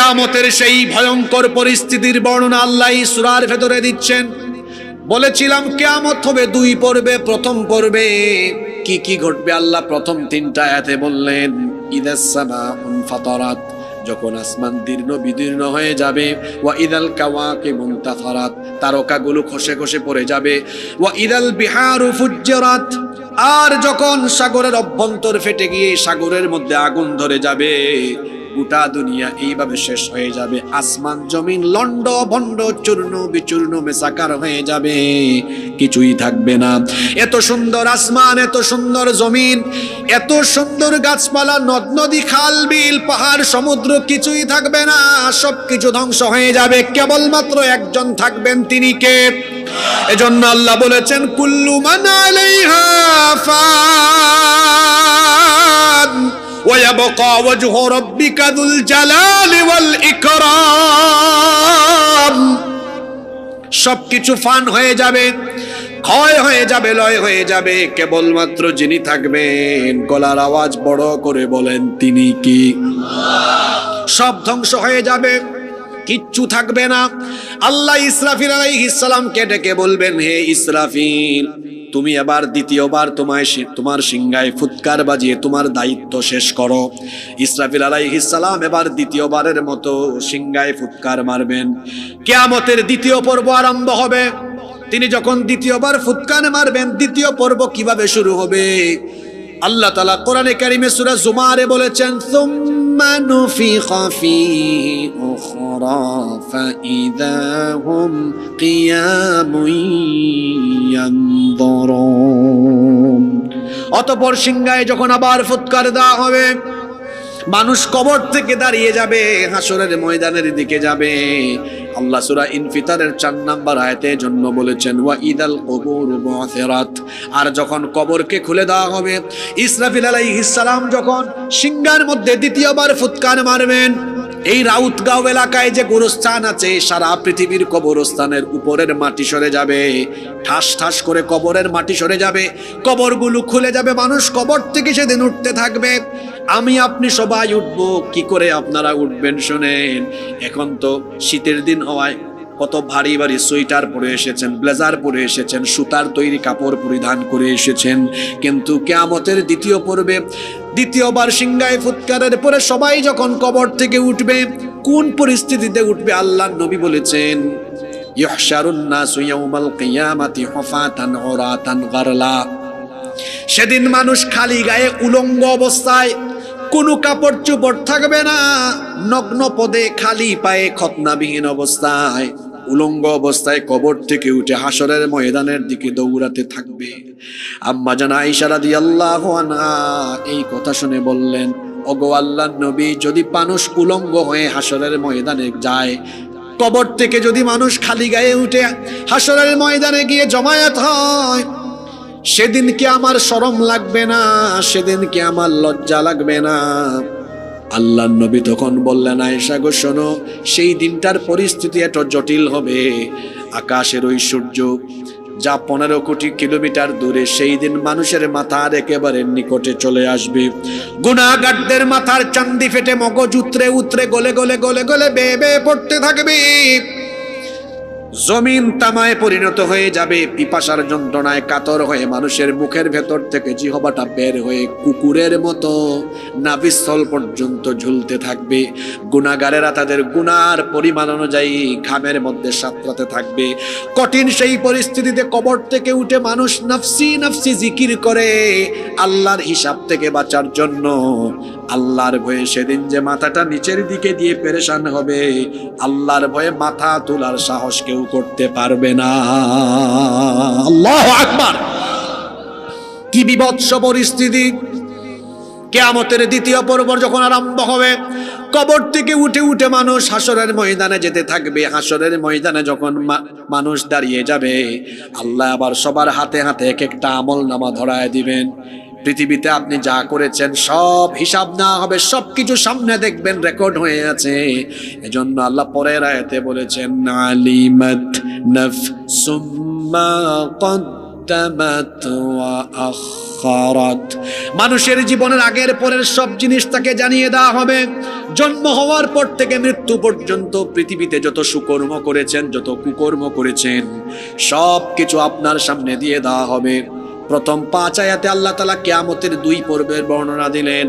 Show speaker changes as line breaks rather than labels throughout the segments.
কেয়ামতের সেই ভয়ঙ্কর পরিস্থিতির বর্ণনা আল্লাহ সুরার ভেতরে দিচ্ছেন। বলেছিলাম, কেয়ামত হবে, দুই পর্বে, প্রথম পর্বে। কি কি ঘটবে? আল্লাহ প্রথম তিনটা এতে বললেন ইদাসমা ফাতরাত যখন আসমান দীর্ণ বিদীর্ণ হয়ে যাবে, ওয়া ইদাল কাওয়াকে মুনতাফারাত তারকাগুলো খসে খসে পড়ে যাবে, ওয়া ইদাল বিহারু ফুজ্জরাত আর যখন সাগরের অভ্যন্তর ফেটে গিয়ে সাগরের মধ্যে আগুন ধরে যাবে গোটা দুনিয়া এইভাবে শেষ হয়ে যাবে। আসমান, জমিন লন্ড ভন্ড চূর্ণ, বিচূর্ণ, মেসাকার হয়ে যাবে। কিছুই থাকবে না। এত সুন্দর আসমান, এত সুন্দর জমিন, এত সুন্দর গাছপালা, নদ, নদী, খাল, বিল, পাহাড়, সমুদ্র, কিছুই থাকবে না। সবকিছু ধ্বংস হয়ে যাবে। কেবলমাত্র একজন থাকবেন তিনি কে? এজন্য আল্লাহ বলেছেন, কুল্লু মান আলাইহা ফান ويبقى وجه ربك ذو الجلال والإكرام সবকিছু ফান হয়ে যাবে ক্ষয় হয়ে যাবে লয় হয়ে যাবে কেবলমাত্র যিনি থাকবেন গলার আওয়াজ বড় করে বলেন তিনি কি সব ধ্বংস হয়ে যাবে কিচ্ছু থাকবে না আল্লাহ ইসরাফিল আলাইহিস সালামকে ডেকে বলবেন হে ইসরাফিল তুমি এবার দ্বিতীয়বার তোমায় তোমার সিংহায় ফুৎকার বাজিয়ে তোমার দায়িত্ব শেষ করো। ইসরাফিল আলাইহিস সালাম এবার দ্বিতীয়বারের মতো সিংহায় ফুৎকার মারবেন। কেয়ামতের দ্বিতীয় পর্ব আরম্ভ হবে। তিনি যখন দ্বিতীয়বার ফুৎকার মারবেন, দ্বিতীয় পর্ব কীভাবে শুরু হবে? আল্লাহ তালা কোরআনে কারিমে সুরা জুমারে বলেছেন, সুম্মা নুফিখা ফীহি উখরা ইয়ানদুরুন অতঃপর সিংহায় যখন আবার ফুৎকার দেওয়া হবে, মানুষ কবর থেকে দাঁড়িয়ে যাবে, হাসরের ময়দানের দিকে যাবে। আল্লাহ সূরা ইনফিতারের চার নাম্বার আয়াতে জন্য বলেছেন, ওয়া ইদাল কবুর বুআসিরাত আর যখন কবরকে খুলে দেওয়া হবে, ইসরাফিল আলাইহিস সালাম যখন সিংহার মধ্যে দ্বিতীয়বার ফুৎকার মারবেন এই রাউতগাঁও এলাকায় যে গোরস্থান আছে, সারা পৃথিবীর কবরস্থানের উপরের মাটি সরে যাবে। ঠাস ঠাস করে কবরের মাটি সরে যাবে। কবরগুলো খুলে যাবে। মানুষ কবর থেকে সেদিন উঠতে থাকবে। আমি, আপনি সবাই উঠবো। কি করে আপনারা উঠবেন, শোনেন। এখন তো শীতের দিন হওয়ায় কত ভারী ভারী সোয়েটার পরে এসেছেন, ব্লেজার পরে এসেছেন, সুতার তৈরি কাপড় পরিধান করে এসেছেন। কিন্তু কেয়ামতের দ্বিতীয় পর্বে, দ্বিতীয়বার সিংহায় ফুৎকারের পরে সবাই যখন কবর থেকে উঠবে, কোন পরিস্থিতিতে উঠবে আল্লাহ নবী বলেছেন সেদিন মানুষ খালি গায়ে উলঙ্গ অবস্থায় কোনো কাপড় চোপড় থাকবে না, নগ্ন পদে খালি পায়ে খতনাবিহীন অবস্থায়। উলঙ্গ অবস্থায় কবর থেকে উঠে হাসরের ময়দানের দিকে দৌড়াতে থাকবে। আম্মা জানা ইশারা দিয়ে আল্লাহ এই কথা শুনে বললেন, ওগো আল্লাহ নবী, যদি মানুষ উলঙ্গ হয়ে হাসরের ময়দানে যায়, কবর থেকে যদি মানুষ খালি গায়ে উঠে হাসরের ময়দানে গিয়ে জমায়েত হয়, সেদিন কি আমার শরম লাগবে না? সেদিন কি আমার লজ্জা লাগবে না? আল্লাহ নবী তখন বললেন, আয়েশা গো, শোনো, সেই দিনটার পরিস্থিতি এত জটিল হবে। আকাশের ওই সূর্য যা পনেরো কোটি কিলোমিটার দূরে, সেই দিন মানুষের মাথার একেবারে নিকটে চলে আসবে। গুণাগারদের মাথার চান্দি ফেটে মগজ উতরে উতরে গলে গলে গলে গলে বেয়ে পড়তে থাকবে। জমিন তামায় পরিণত হয়ে যাবে, পিপাসার যন্ত্রণায় কাতর হয়ে মানুষের মুখের ভেতর থেকে জিহবাটা বের হয়ে কুকুরের মতো নাভিস্থল পর্যন্ত ঝুলতে থাকবে। গুণাগারেরা তাদের গুনার পরিমাণ অনুযায়ী ঘামের মধ্যে সাঁতরাতে থাকবে। কঠিন সেই পরিস্থিতিতে কবর থেকে উঠে মানুষ নাফসি নাফসি জিকির করে, আল্লাহর হিসাব থেকে বাঁচার জন্য আল্লাহর ভয়ে সেদিন যে মাথাটা নিচের দিকে দিয়ে পেরেশান হবে, আল্লাহর ভয়ে মাথা তোলার সাহস কেউ করতে পারবে না। আল্লাহ আকবার। কি বিভৎস পরিস্থিতি। কেয়ামতের দ্বিতীয় পর্ব যখন আরম্ভ হবে, কবর থেকে উঠে উঠে মানুষ হাসরের ময়দানে যেতে থাকবে। হাসরের ময়দানে যখন মানুষ দাঁড়িয়ে যাবে, আল্লাহ আবার সবার হাতে হাতে এক একটা আমল নামা ধরায় দিবেন। পৃথিবীতে আপনি যা করেছেন সব হিসাব না হবে সব কিছু সামনে দেখবেন রেকর্ড হয়ে আছে এজন্য আল্লাহ পরের আয়াতে বলেছেন আলিমাত নাফসুম মা قدمت وأخرت মানুষের জীবনের আগের পরের সব জিনিস তাকে জানিয়ে দেওয়া হবে জন্ম হওয়ার পর থেকে মৃত্যু পর্যন্ত পৃথিবীতে যত সুকর্ম করেছেন যত কুকর্ম করেছেন সব কিছু আপনার সামনে দিয়ে দেওয়া হবে প্রথম পাঁচ আয়াতে আল্লাহ তালা কেয়ামতের দুই পর্বের বর্ণনা দিলেন।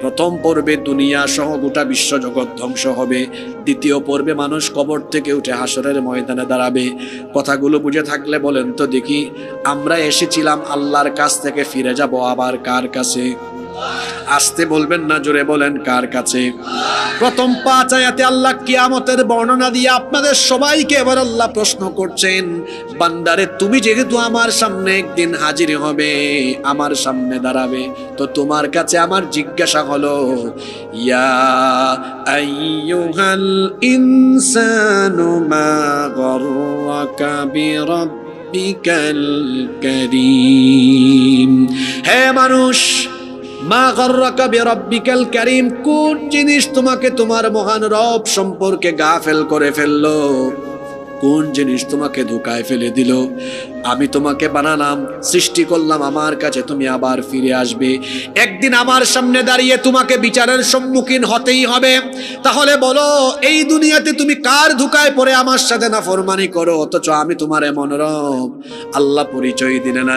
প্রথম পর্বে দুনিয়া সহ গোটা বিশ্ব জগৎ ধ্বংস হবে। দ্বিতীয় পর্বে মানুষ কবর থেকে উঠে হাসরের ময়দানে দাঁড়াবে। কথাগুলো বুঝে থাকলে বলেন তো দেখি, আমরা এসেছিলাম আল্লাহর কাছ থেকে, ফিরে যাব আবার কার কাছে? আসতে বলবেন না, জোরে বলেন, কার কাছে? প্রথম পাঁচ আয়াতে আল্লাহ কিয়ামতের বর্ণনা দিয়ে আপনাদের সবাইকে এবার আল্লাহ প্রশ্ন করছেন, বান্দারে, তুমি যেহেতু আমার সামনে একদিন হাজির হবে, আমার সামনে দাঁড়াবে, তো তোমার কাছে আমার জিজ্ঞাসা হলো, ইয়া আইয়ুহাল ইনসানু মা গররাকা বিরাব্বিকাল কারীম। হে মানুষ মা গর্রাকা বিকেল কারিম, কোন জিনিস তোমাকে তোমার মহান রব সম্পর্কে গাফেল করে ফেলল? কোন জিনিস তোমাকে ধোকায় ফেলে দিল? আমি তোমাকে বানালাম, সৃষ্টি করলাম, আমার কাছে তুমি আবার ফিরে আসবে। একদিন আমার সামনে দাঁড়িয়ে তোমাকে বিচারের সম্মুখীন হতেই হবে। তাহলে বলো, এই দুনিয়াতে তুমি কার ধুকায় পড়ে আমার সাথে না ফরমানি করো? অথচ আমি তোমার এমন রব। আল্লাহ পরিচয় দিলেন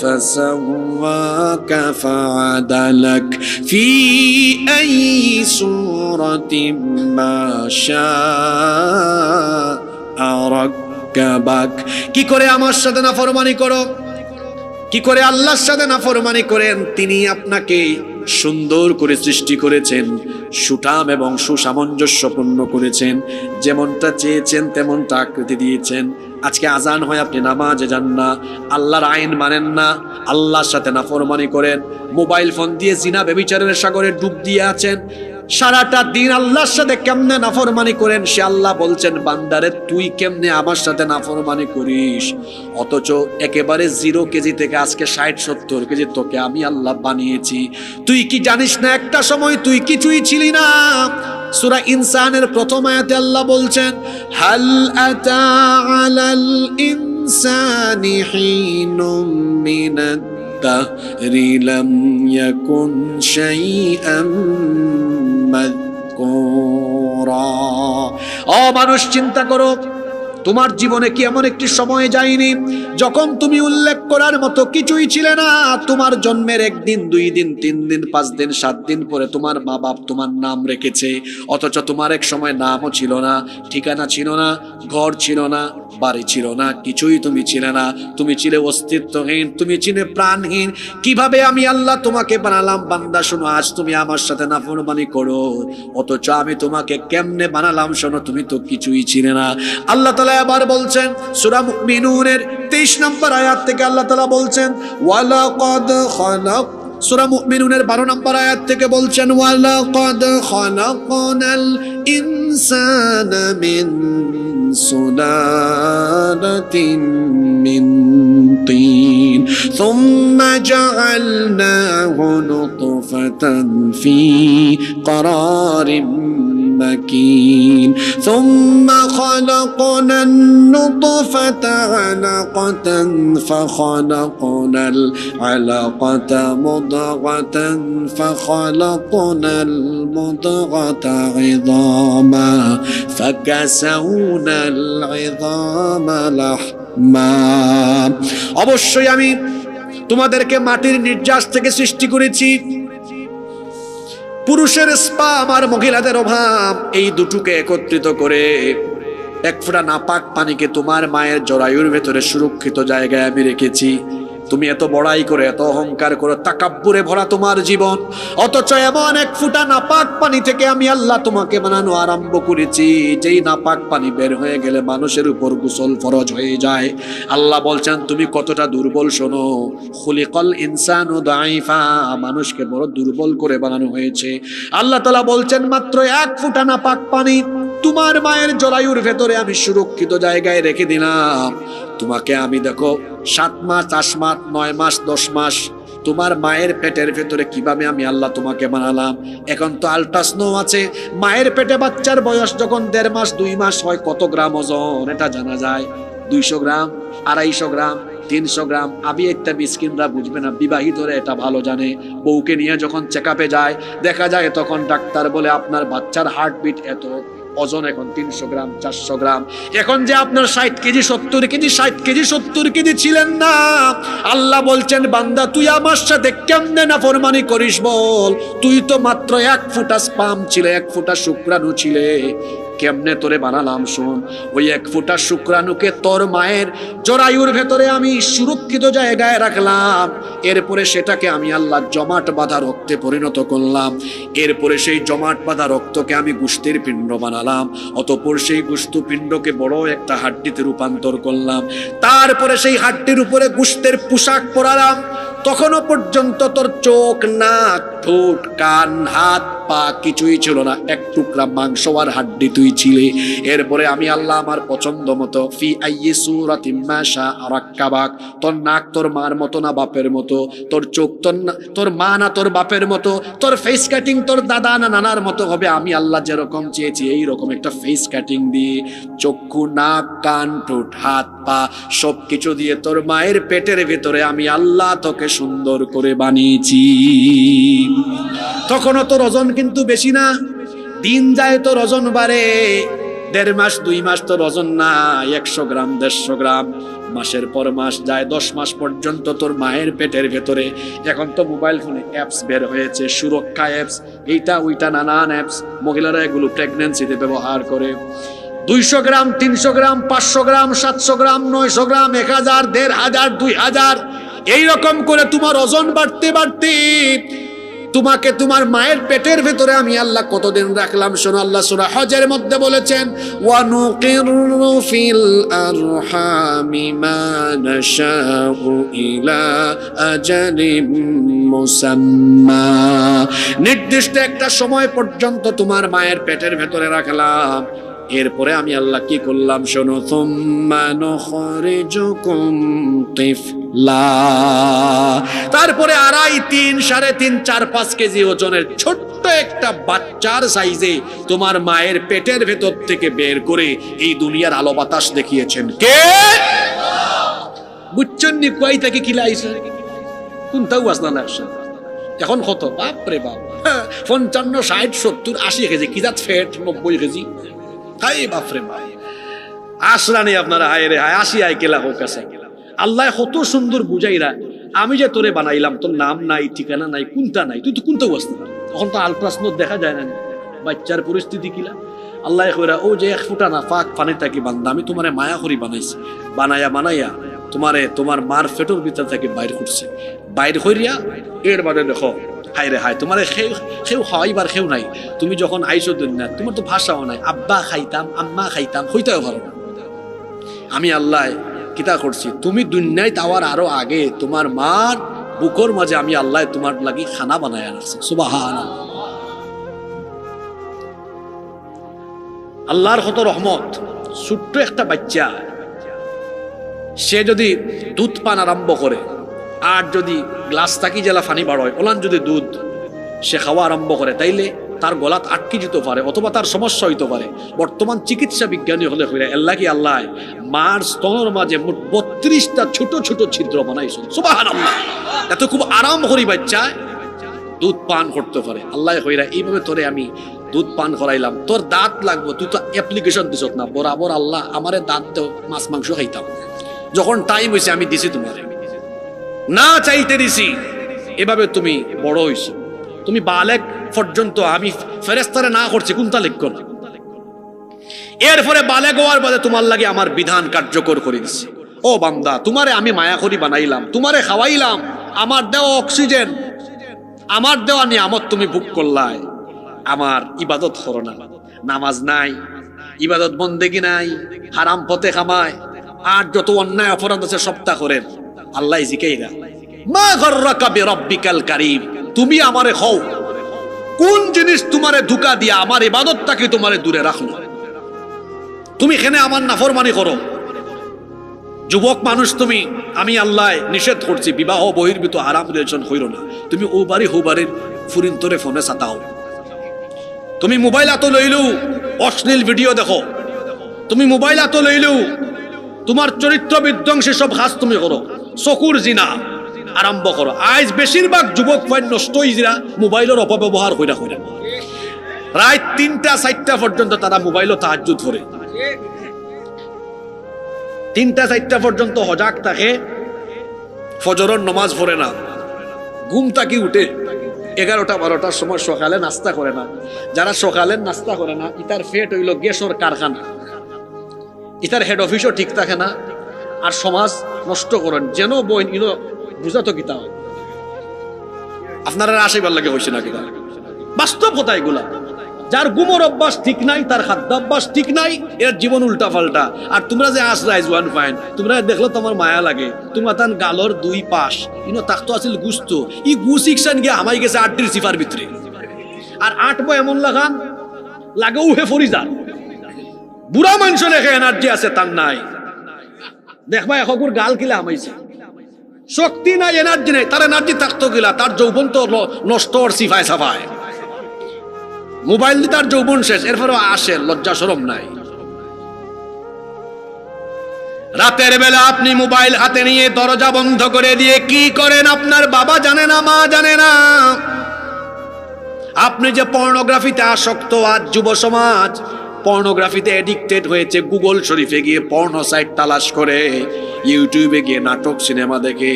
ফাসাওয়াকা ফাআদালাক ফি রাক্কাবাক কি করে আমার সাথে না ফরমানি করো? কি করে আল্লাহর সাথে নাফরমানি করেন? তিনি আপনাকে সুন্দর করে সৃষ্টি করেছেন, সুঠাম এবং সুসামঞ্জস্যপূর্ণ করেছেন, যেমনটা চেয়েছেন তেমনটা আকৃতি দিয়েছেন। আজকে আজান হয়, আপনি নামাজে যান না, আল্লাহর আইন মানেন না, আল্লাহর সাথে নাফরমানি করেন, মোবাইল ফোন দিয়ে জিনা বেবিচারের সাগরে ডুব দিয়ে আছেন সারাটা দিন আল্লাহর সাথে কেমনে নাফরমানি করেন সে আল্লাহ বলছেন বান্দারে তুই কেমনে আমার সাথে নাফরমানি করিস অথচ একেবারে জিরো কেজি থেকে আজকে ষাট সত্তর কেজি তোকে আমি আল্লাহ বানিয়েছি তুই কি জানিস না একটা সময় তুই কিছুই ছিলি না সুরা ইনসানের প্রথম আয়াতে আল্লাহ বলছেন হাল আতা আলাল ইনসানি হিনুম মিনাদ الدهر لم يكن شيئا অমানুষ মানুষ, চিন্তা করো, তোমার জীবনে কি এমন একটি সময় যায়নি যখন তুমি উল্লেখ করার মতো কিছুই ছিলে না? তোমার জন্মের একদিন, দুই দিন, তিন দিন, পাঁচ দিন, সাত দিন পরে তোমার মা বাপ তোমার নাম রেখেছে। অথচ তোমার এক সময় নামও ছিল না, ঠিকানা ছিল না, ঘর ছিল না বাড়ি ছিল না, কিছুই তুমি ছিলে না। তুমি ছিলে অস্তিত্বহীন, তুমি ছিলে প্রাণহীন। কীভাবে আমি আল্লাহ তোমাকে বানালাম? বান্দা, শোনো, আজ তুমি আমার সাথে নাফরমানি করো। অথচ আমি তোমাকে কেমনে বানালাম শোনো, তুমি তো কিছুই ছিলে না। আল্লাহ তালা আবার বলছেন, সূরা মুমিনুনের 23 নম্বর আয়াত থেকে আল্লাহ তালা বলছেন, ওয়ালাকাদ খালাক সূরা মুমিনুনের 12 নম্বর আয়াত থেকে বলছেন ওয়ালাকাদ খালাকনাল ইনসানা মিন সুলালাতিন মিন طين ثم جعلناه نطفة في قرار مكين ثم خلقنا النطفة علقة فخلقنا العلقة مضغة فخلقنا المضغة عظاما فكسونا العظام لحما অবশ্যই আমি তোমাদেরকে মাটির নির্যাস থেকে সৃষ্টি করেছি পুরুষের স্পাম আর মহিলাদের অভাব। এই দুটুকে একত্রিত করে এক ফোঁটা নাপাক পানিকে তোমার মায়ের জরায়ুর ভেতরে সুরক্ষিত জায়গায় আমি রেখেছি। তুমি এত বড়াই করে, এত অহংকার করে, তাকাব্বুরে ভরা তোমার জীবন। অথচ এমন এক ফুটা নাপাক পানি থেকে আমি আল্লাহ তোমাকে বানানো আরম্ভ করেছি, যেই নাপাক পানি বের হয়ে গেলে মানুষের উপর গোসল ফরজ হয়ে যায়। আল্লাহ বলছেন, তুমি কতটা দুর্বল শোনো। খুলিকল ইনসান ও দাইফা মানুষকে বড় দুর্বল করে বানানো হয়েছে। আল্লাহ তালা বলছেন, মাত্র এক ফুটা নাপাক পানি তোমার মায়ের জরায়ুর ভেতরে আমি সুরক্ষিত জায়গায় রেখে দিলাম। তোমাকে আমি দেখো, সাত মাস, আট মাস, নয় মাস, দশ মাস তোমার মায়ের পেটের ভেতরে কীভাবে আমি আল্লাহ তোমাকে বানালাম? এখন তো আলট্রাস্নো আছে, মায়ের পেটে বাচ্চার বয়স যখন দেড় মাস, দুই মাস হয়, কত গ্রাম ওজন? এটা জানা যায়। দুইশো গ্রাম, আড়াইশো গ্রাম, তিনশো গ্রাম। আমি একটা বিস্কিনরা বুঝবে না বিবাহিতরা এটা ভালো জানে। বউকে নিয়ে যখন চেক যায়, দেখা যায় তখন ডাক্তার বলে, আপনার বাচ্চার হার্টবিট এত ওজন এখন তিনশো গ্রাম, চারশো গ্রাম। এখন যে আপনার ষাট কেজি, সত্তর কেজি, ষাট কেজি, সত্তর কেজি ছিলেন না। আল্লাহ বলছেন, বান্দা, তুই আমার সাথে কেমনে না ফরমানি করিস বল? তুই তো মাত্র এক ফুটা স্পাম ছিলে, এক ফুটা শুক্রাণু ছিলে। কেমনে তোরে বানালাম শোন? ওই এক ফুটা শুক্রাণুকে তোর মায়ের জরায়ুর ভেতরে আমি সুরক্ষিত জায়গায় রাখলাম। এরপরে সেটাকে আমি আল্লাহ জমাট বাঁধা রক্তে পরিণত করলাম। এরপরে সেই জমাট বাঁধা রক্তকে আমি গুস্তের পিণ্ড বানালাম। অতপর সেই গুস্তু পিণ্ডকে বড় একটা হাড্ডিতে রূপান্তর করলাম। তারপরে সেই হাড্ডির উপরে গুস্তের পোশাক পরালাম। তখনও পর্যন্ত তোর চোখ, নাক, ঠোঁট, কান, হাত, পা কিছুই ছিল না। এক টুকরা মাংস আর হাড্ডি তুই ছিলে। এরপরে আমি আল্লাহ আমার পছন্দ মতো, ফি আইয়ে সুরাতিম মাশা রাক্কাবাক। তোর নাক তোর মার মতো না বাপের মতো। তোর চোখ তোর না- তোর মা না তোর বাপের মতো। তোর ফেস কাটিং তোর দাদা না নানার মতো হবে। আমি আল্লাহ যেরকম চেয়েছি এই রকম একটা ফেস কাটিং দিয়ে চক্ষু, নাক, কান, ঠোঁট, হাত, পা সব কিছু দিয়ে তোর মায়ের পেটের ভেতরে আমি আল্লাহ তোকে সুন্দর করে বানিয়েছি। তখনও তো রজন কিন্তু বেশি না। দিন যায় তো রজন বাড়ে। দেড় মাস, দুই মাস তো রজন না একশো গ্রাম, দেড়শো গ্রাম। মাসের পর মাস যায়, দশ মাস পর্যন্ত তোর মায়ের পেটের ভেতরে। এখন তো মোবাইল ফোনে অ্যাপস বের হয়েছে, সুরক্ষা অ্যাপস এইটা, ওইটা, নানান অ্যাপস মহিলারা এগুলো প্রেগনেন্সিতে ব্যবহার করে। দুইশো গ্রাম, তিনশো গ্রাম, পাঁচশো গ্রাম, সাতশো গ্রাম, নয়শো গ্রাম, এক হাজার, দেড় হাজার, দুই হাজার এইরকম করে তোমার ওজন বাড়তে বাড়তে তোমাকে তোমার মায়ের পেটের ভেতরে আমি আল্লাহ কতদিন রাখলাম? শোনো, আল্লাহ সুরা হজের মধ্যে বলেছেন, ওয়ানুকিরু ফিল আরহামি মা নাশাউ ইলা আজালিম মুসাম্মা। নির্দিষ্ট একটা সময় পর্যন্ত তোমার মায়ের পেটের ভেতরে রাখলাম। এরপরে আমি আল্লাহ কি করলাম? শোনো তারপরে আড়াই তিন সাড়ে তিন চার পাঁচ কেজি ওজনের ছোট্ট একটা বাচ্চার সাইজে তোমার মায়ের পেটের ভেতর থেকে বের করে এই দুনিয়ার আলো বাতাস দেখিয়েছেন। কে? বুঝছেন নি কুয়াই থেকে কিলাইছে কোনটাও আসনা না এখন কত? বাপ। হ্যাঁ, পঞ্চান্ন ষাট সত্তর আশি কেজি। কি যাত ফেট? নব্বই কেজি। হাই বাপরে বাপ আপনারা, হায় রে হায়, আসি আই কেলা হোক আছে আল্লাহ কত সুন্দর বুঝাইরা আমি যে তোরে বানাইলাম, তোর নাম নাই, ঠিকানা নাই, কোনটা নাই, তুই তো কোনটা বসতে তখন তো আলট্রাসাউন্ড দেখা যায় না বাচ্চার পরিস্থিতি কিলা। আল্লাহ কইরা, ও যে এক ফুটা না ফাঁক পানি থাকি বান্দা, আমি তোমারে মায়া করি বানাইছি। বানাইয়া বানাইয়া তোমারে, তোমার মার ফেটোর ভিতর থেকে বাইর করছে। বাইর করিয়া এর বাদে দেখো হাই রে হাই তোমার খেউ খেউ খাওয়াইবার খেউ নাই। তুমি যখন আইসো দুনিয়া তোমার তো ভাষাও নাই। আব্বা খাইতাম, আম্মা খাইতাম, হইতেও পারো না। আমি আল্লাহ কিতা করছি, তুমি দুনিয়ায় তাওয়ার আরও আগে তোমার মার বুকর মাঝে আমি আল্লাহ তোমার লাগি খানা বানায় রাখছি। সুবাহান আল্লাহর কত রহমত, ছোট্ট একটা বাচ্চা। সে যদি দুধ পান আরম্ভ করে আর যদি গ্লাস থাকি জেলা ফানি বাড়য় ওলান যদি দুধ সে খাওয়া আরম্ভ করে, তাইলে তার গলাত আটকে যেতে পারে অথবা তার সমস্যা হইতে পারে। বর্তমান চিকিৎসা বিজ্ঞানী হলে হইলে আল্লাহ কি আল্লাহ মার স্তনের মাঝে মোট বত্রিশটা ছোট ছোট ছিদ্র বানাইছে সুবাহান আল্লাহ এত খুব আরাম করি বাচ্চায় দুধ পান করতে পারে। আল্লাহ হইরা এইভাবে তোরে আমি দুধ পান করাইলাম। তোর দাঁত লাগবো, তুই তো অ্যাপ্লিকেশন দিস না। বরাবর আল্লাহ আমারে দাঁত দেও, মাছ, মাংস খাইতাম। যখন টাইম হয়েছে আমি দিছি তোমারে। না চাইতে দিছি। এভাবে তুমি বড় হইছো। তুমি বালেক পর্যন্ত আমি ফেরেস্তারে না করছি কোনটা লিখ না এরপরে বালেক হওয়ার বাদে তোমার লাগে আমার বিধান কার্যকর করে দিছি। ও বান্দা, তোমারে আমি মায়া করি বানাইলাম, তোমারে খাওয়াইলাম। আমার দেওয়া অক্সিজেন, আমার দেওয়া নিয়ামত তুমি বুক করলাই। আমার ইবাদত করো না। নামাজ নাই, ইবাদত বন্দেগি নাই হারাম পথে খামায়। আর যত অন্যায় অপরাধ আছে সপ্তাহ করেন। আল্লাহ জিকাইরা মা গর্রাকা বিরাব্বিকাল কারীম, তুমি আমারে হও। কোন জিনিস তোমারে ধোকা দিয়া আমার ইবাদতটাকে তোমারে দূরে রাখল? তুমি এখানে আমার নাফরমানি করো। যুবক মানুষ তুমি, আমি আল্লাহ নিষেধ করছি, বিবাহ, বহির্ভূত, আরাম, রিলেশন হইল না। তুমি ও বাড়ি হো বাড়ির ফুরিন তোরে ফোনে সাতাও। তুমি মোবাইল আতো লইলু, অশ্লীল ভিডিও দেখো। তুমি মোবাইল আতো লইলু, তোমার চরিত্র বিধ্বংসী সব কাজ তুমি করো। চকুর জিনা। আরম্ভ করো আজ বেশিরভাগ যুবক ফাইন নষ্ট হইরা মোবাইলের অপব্যবহার হইরা হইরা রাত তিনটা চারটা পর্যন্ত তারা মোবাইলও তাহাজুদ করে তিনটা চারটা পর্যন্ত হজাক থাকে ফজরের নমাজ পড়ে না। ঘুম তাকি উঠে। এগারোটা বারোটার সময় সকালে নাস্তা করে না। যারা সকালে নাস্তা করে না ইতার ফেট হইল গ্যাসর কারখানা ইতার হেড অফিসও ঠিক থাকে না। আর সমাজ নষ্ট করেন। যেন বই ইনো বুঝাতো কিতা হয় আপনারা আশীর্বাদ লাগে হয়েছে না কিতা বাস্তব কথা এগুলা। যার গুমর অভ্যাস ঠিক নাই, তার খাদ্যাভ্যাস ঠিক নাই, এর জীবন উল্টা পাল্টা আর তোমরা যে আস রাইজ ওয়ান ফাইন তোমরা দেখল তোমার মায়া লাগে। তোমার তান গালর দুই পাশ, ইনো তাকতো আছিল গুস্ত। ই গুস ইকসান গিয়ে আমাই গেছে আটটির সিফার ভিতরে। আর আটবো এমন লাগান লাগেও হে ফরি যান বুড়া মানুষ লেখে এনার্জি আছে তার নাই। দেখবা এখকুর গাল কিলা আমাইছে শক্তি নাই এনার্জি নাই, তার এনার্জি থাকতো গিলা তার যৌবন তো নষ্ট সিফায় সাফায়। মোবাইল দিয়ে তার যৌবন শেষ, এরপরও আসে, লজ্জা সরম নাই। রাতের বেলা আপনি মোবাইল হাতে নিয়ে দরজা বন্ধ করে দিয়ে কি করেন আপনার বাবা জানে না, মা জানে না। আপনি যে পর্নোগ্রাফিতে আসক্ত আজ যুব সমাজ পর্নোগ্রাফিতে অ্যাডিক্টেড হয়েছে। গুগল শরীফে গিয়ে পর্নো সাইট তালাশ করে। ইউটিউবে গিয়ে নাটক সিনেমা দেখে।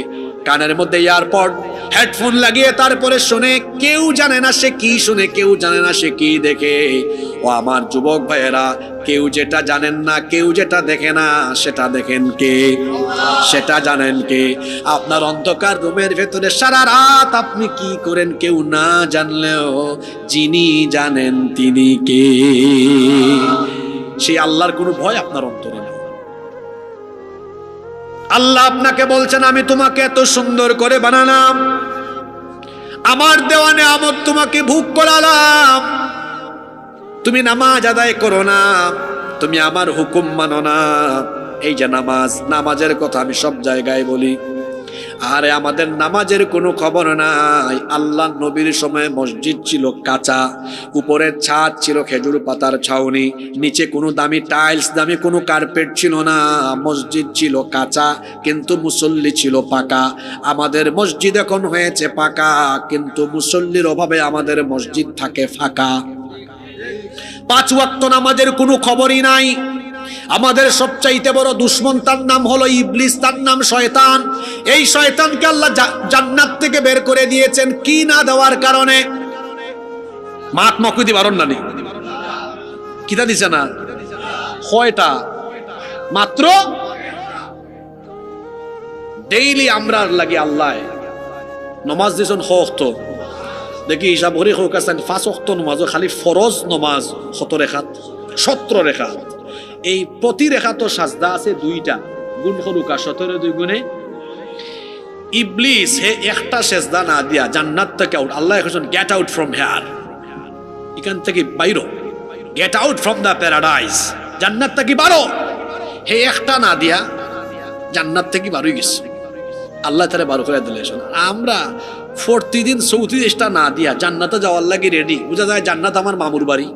কানের মধ্যে এয়ারপড, হেডফোন লাগিয়ে তারপরে শোনে, কেউ জানে না সে কি শুনে, কেউ জানে না সে কি দেখে। ও আমার যুবক ভাইয়েরা, কেউ যেটা জানেন না, কেউ যেটা দেখে না, সেটা দেখেন কে? সেটা জানেন কে? আপনার অন্ধকার রুমের ভেতরে সারা রাত আপনি কি করেন, কেউ না জানলেও যিনি জানেন তিনি কে? সেই আল্লাহর কোনো ভয় আপনার অন্তরে আল্লাহ আপনাকে বলছেন, আমি তোমাকে এত সুন্দর করে বানালাম। আমার দেওয়ানে নেয়ামত তোমাকে ভোগ করালাম। তুমি নামাজ আদায় করো না। তুমি আমার হুকুম মানো না। এই যে নামাজ, নামাজের কথা আমি সব জায়গায় বলি। আরে আমাদের নামাজের কোনো খবর নাই। আল্লাহ নবীর সময় মসজিদ ছিল কাঁচা উপরের ছাদ ছিল খেজুর পাতার ছাউনি, নিচে কোনো দামি টাইলস দামি কোনো কার্পেট ছিল না। মসজিদ ছিল কাঁচা, কিন্তু মুসল্লি ছিল পাকা। আমাদের মসজিদ এখন হয়েছে পাকা, কিন্তু মুসল্লির অভাবে আমাদের মসজিদ থাকে ফাঁকা। পাঁচ ওয়াক্ত নামাজের কোনো খবরই নাই। আমাদের সবচাইতে বড় দুশ্মন তার নাম হলো ইবলিস, তার নাম শয়তান। এই শয়তানকে আল্লাহ জান্নাত থেকে বের করে দিয়েছেন কি না দেওয়ার কারণে? মাত মকুদি বারণ না নেই কিতা দিছে না? কয়টা? মাত্র? ডেইলি আমরা লাগি আল্লাহ। নমাজ দিছেন হক্ত দেখি হিসাব হরি হোক আছেন, পাঁচ অক্ত নমাজ খালি ফরজ নমাজ শত রেখাত, সত্র রেখা এই প্রতি রেখা তো সাজদা আছে দুইটা। গুণ সরুকা সতেরো দুই গুণে। ইবলিস হে একটা সেজদা না দিয়া, জান্নাত থেকে আউট আল্লাহ এখন গেট আউট ফ্রম হেয়ার এখান থেকে বাইরো। Get out from the paradise জান্নাত থেকে বারো। হে একটা না দিয়া, জান্নাত থেকে বারোই গেছে। আল্লাহ তারা বারো করে দিলে আমরা ফোরটি দিন চৌত্রিশটা না দিয়া জান্নাতে যাওয়ার লাগে রেডি বুঝা যায় জান্নাত আমার মামুর বাড়ি।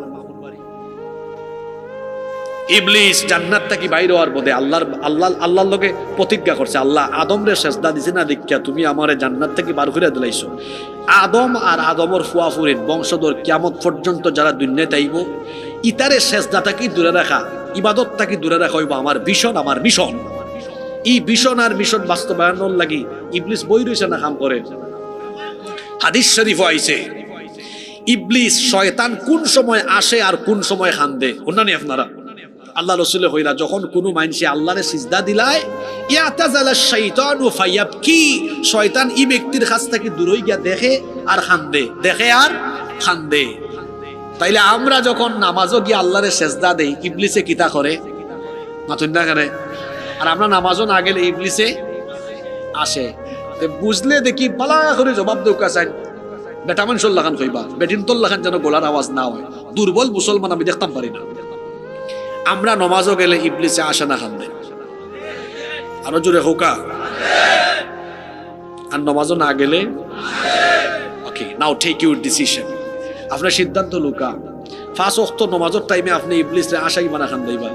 ইবলিস জান্নাত থাকি বাইরে হওয়ার বোধে আল্লাহর, আল্লাহ, আল্লাহর লোকে প্রতিজ্ঞা করছে, আল্লাহ আদম রে সেজদা দিছে না দীক্ষা, তুমি আমারে জান্নাত থেকে বার করে দিলাইছো। আদম আর আদমর ফুয়াফুরির বংশধর কিয়ামত পর্যন্ত যারা দুনিয়ায় তাইব ইতারে সেজদা থাকি দূরে রাখা, ইবাদত থাকি দূরে রাখা হইব আমার ভীষণ, আমার মিশন এই ভীষণ আর মিশন বাস্তবায়নের লাগি ইবলিস বই রয়েছে না কাম করে হাদিস শরীফ আইছে, ইবলিস শয়তান কোন সময় আসে আর কোন সময় খান্দে শুনানি আপনারা? আল্লাহ রসুলে হইরা, যখন কোনো মানুষে আল্লাহরে সিজদা দিলায় ইয়াতাজালা শাইতানু ফায়াবকি, শয়তান ই ব্যক্তির কাছ থেকে দূরই গিয়া দেখে আর খান্দে। দেখে আর খান্দে। তাইলে আমরা যখন নামাজও গিয়ে আল্লাহরে সেজদা দেই, ইবলিসে কিতা করে? মাতুন না করে আর আমরা নামাজও না গেলে ইবলিসে আসে। বুঝলে দেখি পালা করে জবাব দৌকা চাই বেটা মানুষের লাগান কইবা বেটিন তোর লাগান যেন গোলার আওয়াজ না হয়। দুর্বল মুসলমান আমি দেখতাম পারি না। আমরা নমাজও গেলে ইবলিসে আসে না খান্দে আরও জোরে হোকা। আর নমাজও না গেলে? Okay now take your decision আপনার সিদ্ধান্ত লুকা। ফার্স্ট অক্ত নমাজের টাইমে আপনি ইবলিসে আশাই মানা খান দেবা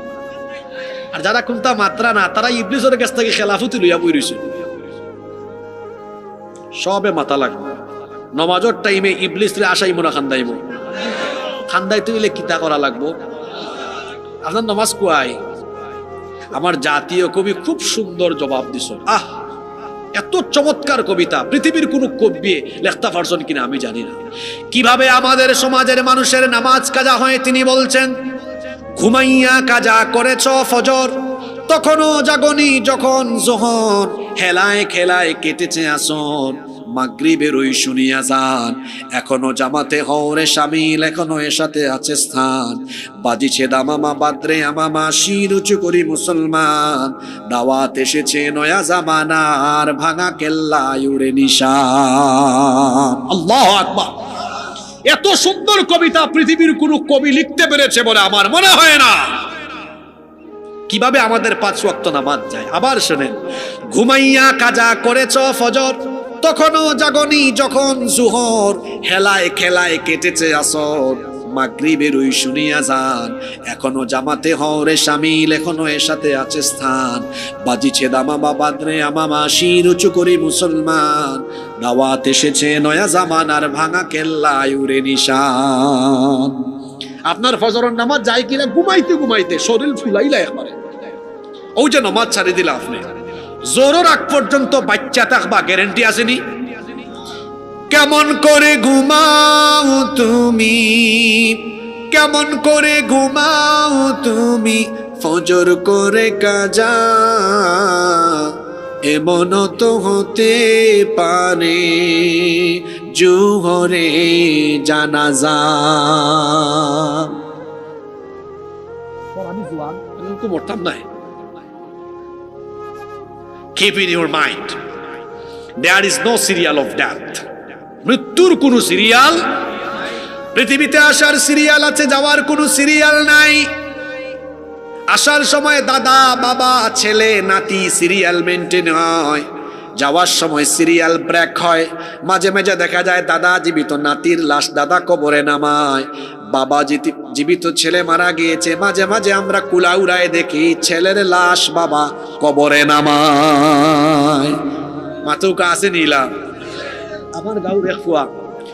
আর যারা কোনটা মাত্রা না তারা ইবলিসের কাছ থেকে খেলাফতি লইয়া বই রইছে। সবে মাথা লাগবে। নমাজর টাইমে ইবলিসরে আশাই মোনা খান্দাইব খান্দাই তুইলে কিতা করা লাগবো? আপনার নমাজ কুয়াই আমার জাতীয় কবি খুব সুন্দর জবাব দিছ আহ, এত চমৎকার কবিতা, পৃথিবীর কোন কবি লেখতা পারছেন কিনা আমি জানি না। কীভাবে আমাদের সমাজের মানুষের নামাজ কাজা হয় তিনি বলছেন, ঘুমাইয়া কাজা করেছ ফজর, তখনও জাগনি যখন জোহর, হেলায় খেলায় কেটেছে আসন মাগরিবের ওই শুনিয়া যান। এখনও জামাতে হওরে সামিল, এখনও এর সাথে আছে স্থান। বাজিছে দামামা বাদ্রে আমামা, শির উঁচু করি মুসলমান। দাওয়াত এসেছে নয়া জামানার, ভাঙা কেল্লা উড়ে নিশান। আল্লাহ আকবার। এত সুন্দর কবিতা পৃথিবীর কোন কবি লিখতে পেরেছে বলে আমার মনে হয় না। কীভাবে আমাদের পাঁচ ওয়াক্ত নামাজ যায়? আবার শোনেন, ঘুমাইয়া কাজা করেছ ফজর? তখনও জাগনি যখন জুহর হেলায় খেলায় কেটেছে আসর। মাগরিবের ওই শুনিয়া যান, এখনও জামাতে হরে সামিল, এখনও এর সাথে আছে স্থান। বাজিছে দামামা বাদরে আমামা শির উঁচু করি মুসলমান। দাওয়াত এসেছে নয়া জামানার ভাঙা কেল্লায় উড়ে নিশান। আপনার ফজরের নামাজ যায় কিনা? ঘুমাইতে ঘুমাইতে শরীর ফুলাইলাই আমারে ওই যে নামাজ ছাড়ি দিলা আপনি। জোরের আগ পর্যন্ত বাচ্চা থাকবা গ্যারেন্টি আসেনি? কেমন করে ঘুমাও তুমি? কেমন করে ঘুমাও তুমি? ফজর করে কাজা এমন তো হতে পারে। জুহরে জানাজা। আমি জোয়ান। আমি তো মরতাম নাই। Keep in your mind, there is no serial of death. মৃত্যুর কোনো সিরিয়াল পৃথিবীতে আসার সিরিয়াল আছে, যাওয়ার কোনো সিরিয়াল নাই। আসার সময় দাদা, বাবা, ছেলে, নাতি সিরিয়াল মেনটেন হয়। যাওয়ার সময় সিরিয়াল ব্রেক হয়। মাঝে মাঝে দেখা যায় দাদা জীবিত, নাতির লাশ দাদা কবরে নামায়। বাবা জীবিত ছেলে মারা গিয়েছে। মাঝে মাঝে আমরা কুলাউড়ায় দেখি ছেলের লাশ বাবা কবরে নামায়। মাতুকা আছে নিলাম আমার এক ফুয়া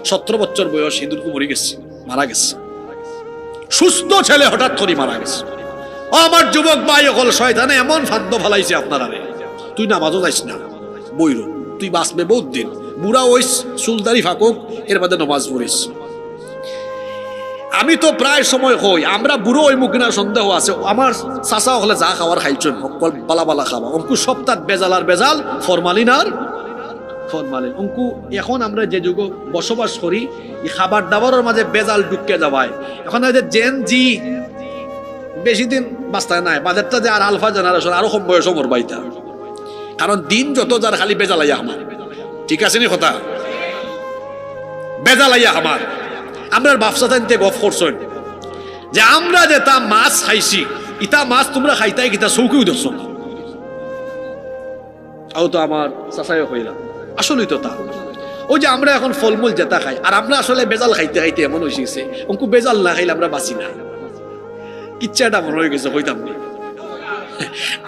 সতেরো বছর বয়স সিঁদুর মরে গেছে, মারা গেছে। সুস্থ ছেলে হঠাৎ করে মারা গেছে। আমার যুবক ভাই হল শয়তানে, এমন ফাদ্য ফালাইছে আপনারা রে তুই নামাজও যাইস না। বইর তুই বাঁচবে বহুত দিন। বুড়া ওই সুলদারি ফাঁকুক, এর বাদে নমাজ পড়িস। আমি তো প্রায় সময় হই, আমরা বুড়ো ওই মুখিনা সন্দেহ আছে। আমার চাচা হলে যা খাওয়ার খাইছেন অকল বালা বালা খাওয়া। অঙ্কু সপ্তাহ বেজাল আর বেজাল, ফরমালিন আর ফরমালিন। অঙ্কু, এখন আমরা যে যুগ বসবাস করি, এই খাবার দাবারের মাঝে বেজাল ঢুকে যাওয়ায়। এখন যে জেন জি বেশি দিন বাস্তায় নাই, বাজারটা যে আর আলফা জেনারেশন আরও কম বয়স মোর বাইতা কারণ দিন যত যার খালি বেজালাইয়া আমার। ঠিক আছে নি কথা? বেজালাইয়া আমার। আমরা ব্যবসা থাকতে গফ করছেন। যে আমরা যে তা মাছ খাইছি, ইতা মাছ তোমরা খাইতাই কিতা চৌকিও দেখছ না। আও তো আমার চাচাই হইলাম আসলেই তো তা। ওই যে আমরা এখন ফলমূল যেটা খাই, আর আমরা আসলে বেজাল খাইতে খাইতে এমন হয়ে গেছে, অঙ্কু বেজাল না খাইলে আমরা বাঁচি না। ইচ্ছাটা মনে হয়ে গেছে হইতাম না।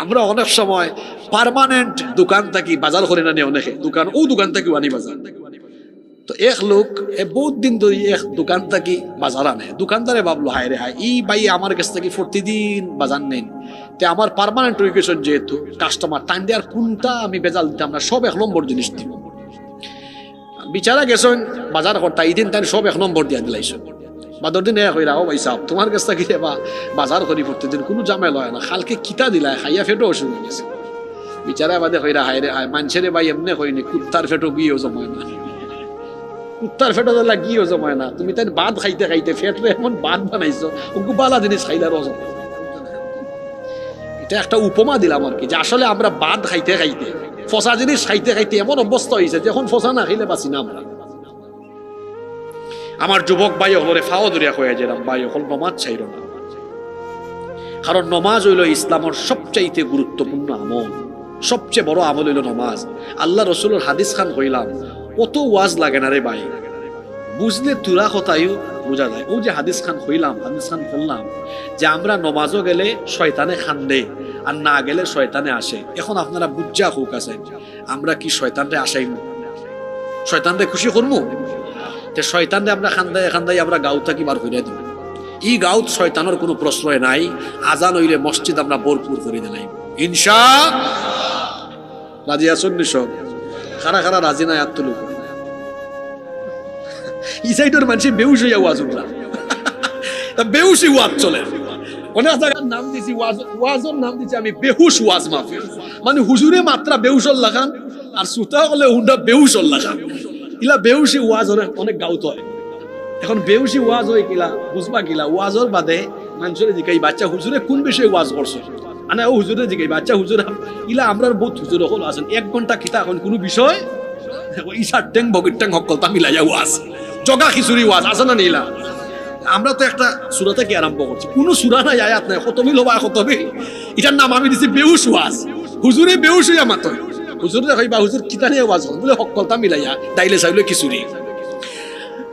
আমরা অনেক সময় পার্মানেন্ট দোকান থাকি, বাজার করে না নিয়ে অনেকে, দোকান, ও দোকান থাকি আনি বাজার। তো এক লোক, এ বহুত দিন ধরে এক দোকান থাকি বাজার আনে। দোকানদারে ভাবলো, হায় রে, হায় ই ভাই আমার কাছ থেকে প্রতিদিন বাজার নেন। তে আমার পার্মানেন্ট হয়ে গেছেন যেহেতু কাস্টমার টাইম দেওয়ার কোনটা আমি বেজাল দিতাম না, সব এক নম্বর জিনিস দিব বিচারা গেছেন, বাজার করতা, এই দিন তাই সব এক নম্বর দিয়া দিলাইছেন বাদর দিন এক হইরা, ও ভাই সাহেব, তোমার কাছ থেকে বা বাজার করি প্রতিদিন, কোনো জামেল হয় না। খালকে কিতা দিলায় খাইয়া ফেটো অসুবিধা গেছে। বিচারা বাদে হইরা হায় রে, হায় মানুষের ভাই, এমনি হয়নি কুত্তার ফেটো গিয়েও জমায় না। কুত্তার ফেটো দিলা গিয়েও জমায় না তুমি তাই বাদ খাইতে খাইতে ফেটরে এমন বাদ বানাইছো। ওকে বালা জিনিস খাইলার অজম এটা একটা উপমা দিলাম আর কি, যে আসলে আমরা বাদ খাইতে খাইতে ফসা জিনিস খাইতে খাইতে এমন অবস্থা হয়েছে যে এখন ফসা না খাইলে বাঁচি না আমরা। আমার যুবক ভাই হলরে ফাও দরিয়া হয়ে যেলাম ভাই হল নমাজ চাইল না কারণ নমাজ হইল ইসলামের সবচাইতে গুরুত্বপূর্ণ আমল, সবচেয়ে বড় আমল হইল নমাজ। আল্লাহ রসুলের হাদিস খান হইলাম কত ওয়াজ লাগে না রে ভাই? বুঝলে তুরা কথাইও বোঝা যায়। ও যে হাদিস খান হইলাম, হাদিস খান করলাম যে আমরা নমাজও গেলে শয়তানে খান দে আর না গেলে শয়তানে আসে। এখন আপনারা বুঝা হোক আছেন আমরা কি শয়তানরে আসাই শয়তানরে খুশি করব তে শয়তানরে আমরা খান্দায় খান্দাই আমরা গাঁও থাকি বার করে দিব ই গাঁত শয়তানের কোনো প্রশ্রয় নাই, আজান হইলে মসজিদ আমরা ভরপুর করে দিলাই। ইনশা রাজি আসুন সব খারা খারা রাজি নাই আত্মলোক। ই সাইডের মানুষ বেউস হইয়া ওয়াজ বেউসি ওয়াজ চলে। অনেক জায়গার নাম দিছি, ওয়াজ ওয়াজের নাম দিছি আমি বেহুশ ওয়াজ মানে হুজুরে মাত্রা বেউসর লাগান, আর সুতা হলে হুন্ডা বেউসর লাগান। ইলা বেউসি ওয়াজ অনেক অনেক গাউত হয়। এখন বেউসি ওয়াজ হয় কিলা, বুঝবা কিলা? ওয়াজর বাদে মানুষের জিকাই বাচ্চা হুজুরে কোন বিষয়ে ওয়াজ করছে? আনা ও হুজুরে জিকাই বাচ্চা হুজুর, ইলা আমরার বহুত হুজুর হল আছেন এক ঘণ্টা কিতা এখন কোনো বিষয়? ইসার ট্যাং বগির ট্যাং হকলতা মিলাইয়া ওয়াজ জগা খিচুড়ি ওয়াজ আছে না নীলা? আমরা তো একটা সুরা থেকে আরম্ভ করছি। কোনো সুরা নাই, আয়াত নাই খতমিল হবা খতমিল এটার নাম আমি দিছি বেউস ওয়াজ। হুজুরে বেউস হইয়া মাত হুজুরে কইবা হুজুর কিতা নিয়ে ওয়াজ বলে হকলতা মিলাইয়া তাইলে চাইলে খিচুড়ি।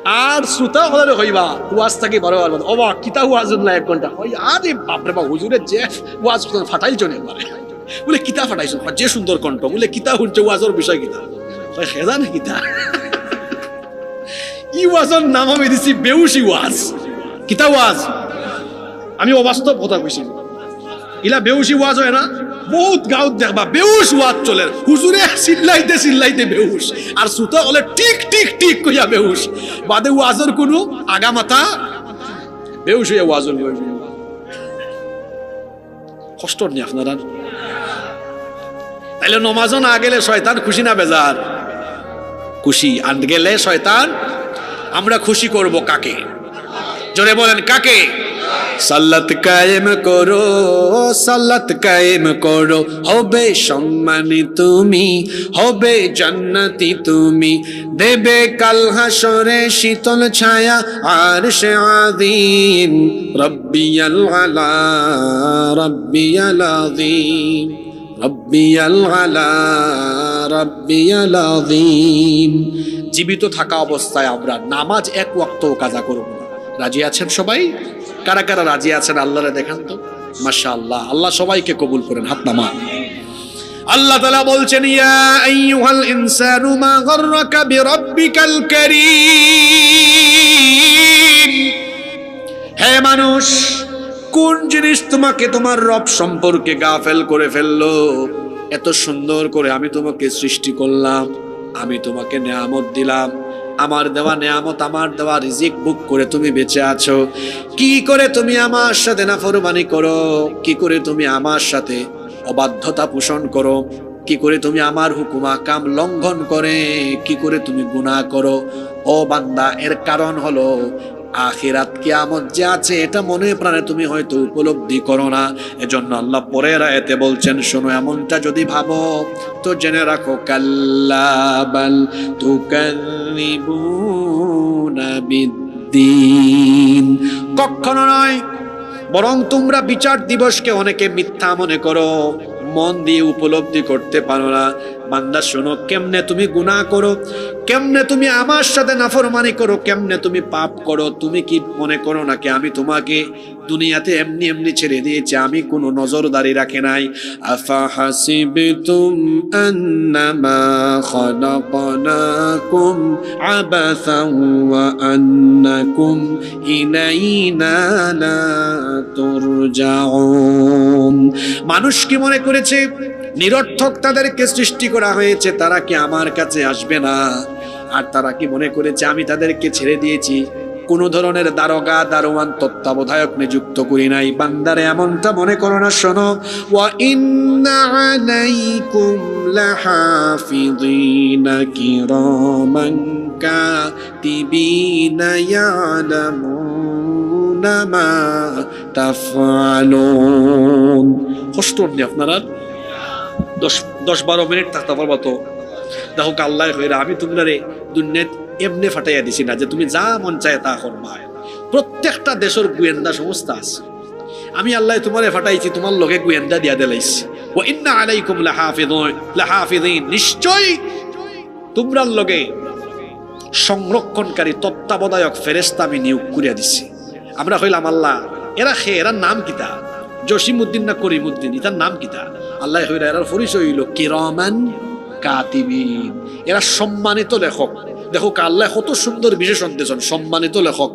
আর শ্রোতা হলে কইবা ওয়াজ থাকি বার বাদ অবা কিতা ওয়াজ না এক ঘণ্টা? ওই আরে বাপরে বা হুজুরে যে ওয়াজ ফাটাইল চলে একবারে। বলে, কিতা ফাটাইছো? যে সুন্দর কণ্ঠ। বলে, কিতা শুনছে, ওয়াজের বিষয় কিতা? কয় খেজা না কিতা? ই ওয়াজের নাম আমি দিছি বেউসি ওয়াজ। কিতা ওয়াজ? আমি অবাস্তব কথা কইছি। ইলা বেউসি ওয়াজ হয় না? বহুত গাঁত দেখবা বেউস ওয়াজ চলে। হুজুরে চিল্লাইতে চিল্লাইতে বেউস আর সুতা হলে টিক টিক টিক কইয়া বেউস বাদে ওয়াজের কোনো আগা মাথা বেউস হইয়া ওয়াজর কষ্ট নি আপনারা তাইলে নমাজও না গেলে শয়তান খুশি না বেজার খুশি আর গেলে শয়তান আমরা খুশি করব কাকে? জোরে বলেন, কাকে? সাল্লাত কায়েম করো, সাল্লাত কায়েম করো। হবে সম্মানী তুমি, হবে জান্নাতি তুমি। দেবে কাল হাসরে শীতল ছায়া, আর সে আদিম, রব্বিয়াল আলা, রব্বিয়াল আদিম, রব্বিয়াল আলা, রব্বিয়াল আদিম। জীবিত থাকা অবস্থায় আমরা নামাজ এক ওয়াক্ত কাজা করব রাজি আছেন সবাই? কারা কারা রাজি আছেন আল্লাহরে দেখান তো। মাশা আল্লাহ আল্লাহ সবাইকে কবুল করেন, হাত নামা আল্লাহ তালা বলছেন, ইয়া আইয়ুহাল ইনসানু মা গররাকা বিরাব্বিকাল কারীম। হে মানুষ, কোন জিনিস তোমাকে তোমার রব সম্পর্কে গাফেল করে ফেলল? এত সুন্দর করে আমি তোমাকে সৃষ্টি করলাম, আমি তোমাকে নেয়ামত দিলাম আমার দেওয়া নেয়ামত, আমার দেওয়া রিজিক বুক করে তুমি বেঁচে আছো। কি করে তুমি আমার সাথে নাফরমানি করো? কি করে তুমি আমার সাথে অবাধ্যতা পোষণ করো? কি করে তুমি আমার হুকুমা কাম লঙ্ঘন করে? কি করে তুমি গুণা করো? ও বান্দা, এর কারণ হলো আখিরাত কিয়ামত যে আছে, এটা মনে প্রাণে তুমি হয়তো উপলব্ধি করো না। এজন্য আল্লাহ পরের আয়াতে বলছেন, শোনো, এমনটা যদি ভাবো, তো জেনে রাখো কাল্লাবাল তুকাল্লিবুনা বিদ্দিন। কখনো নয়, বরং তোমরা বিচার দিবসকে অনেকে মিথ্যা মনে করো, মন দিয়ে উপলব্ধি করতে পারো না। বান্দা, শোনো, কেমনে তুমি গুনাহ করো, কেমনে তুমি আমার সাথে নাফরমানি করো, কেমনে তুমি পাপ করো, তুমি কি মনে করো নাকি আমি তোমাকে দুনিয়াতে এমনি এমনি ছেড়ে দিয়েছি, আমি কোনো নজরদারি রাখে নাই? আফা হাসিবতুম আন্নামা খলাকনাকুম আবাসান ওয়া আন্নাকুম ইলাইনা মানুষ কি মনে করেছে নিরর্থক তাদেরকে সৃষ্টি করা হয়েছে, তারা কি আমার কাছে আসবে না? আর তারা কি মনে করেছে, আমি তাদেরকে ছেড়ে দিয়েছি? কোনো ধরনের দারোগা, দারোয়ান, তত্ত্বাবধায়ক নিযুক্ত করি নাই। বান্দারে, এমনটা মনে করো না, শোনো। কষ্ট আপনারা দশ দশ বারো মিনিট থাকতে পারব তো দেখো আল্লাহ হইরা আমি তোমরা রে দুনিয়াত এমনি ফাটাইয়া দিছি না যে তুমি যা মন চায় তা করবা। প্রত্যেকটা দেশের গোয়েন্দা সংস্থা আছে। আমি আল্লাহ তোমারে ফাটাইছি, তোমার লগে গোয়েন্দা দিয়া দিলাইছি। ও ইন্না আলাইকুম লাহাফিযিন নিশ্চয় তোমরার লগে সংরক্ষণকারী, তত্ত্বাবধায়ক ফেরেস্তা আমি নিয়োগ করিয়া দিছি। আমরা হইলাম আল্লাহ, এরা খে এরার নাম কিতা? জসিম উদ্দিন না করিমুদ্দিন এটার নাম নাম কিতা আল্লাহ হইরা এরার পরিচয় হইল, কিরমান কাতিবিন। এরা সম্মানিত লেখক। দেখো আল্লাহ কত সুন্দর বিশেষণ দিয়েছেন, সম্মানিত লেখক।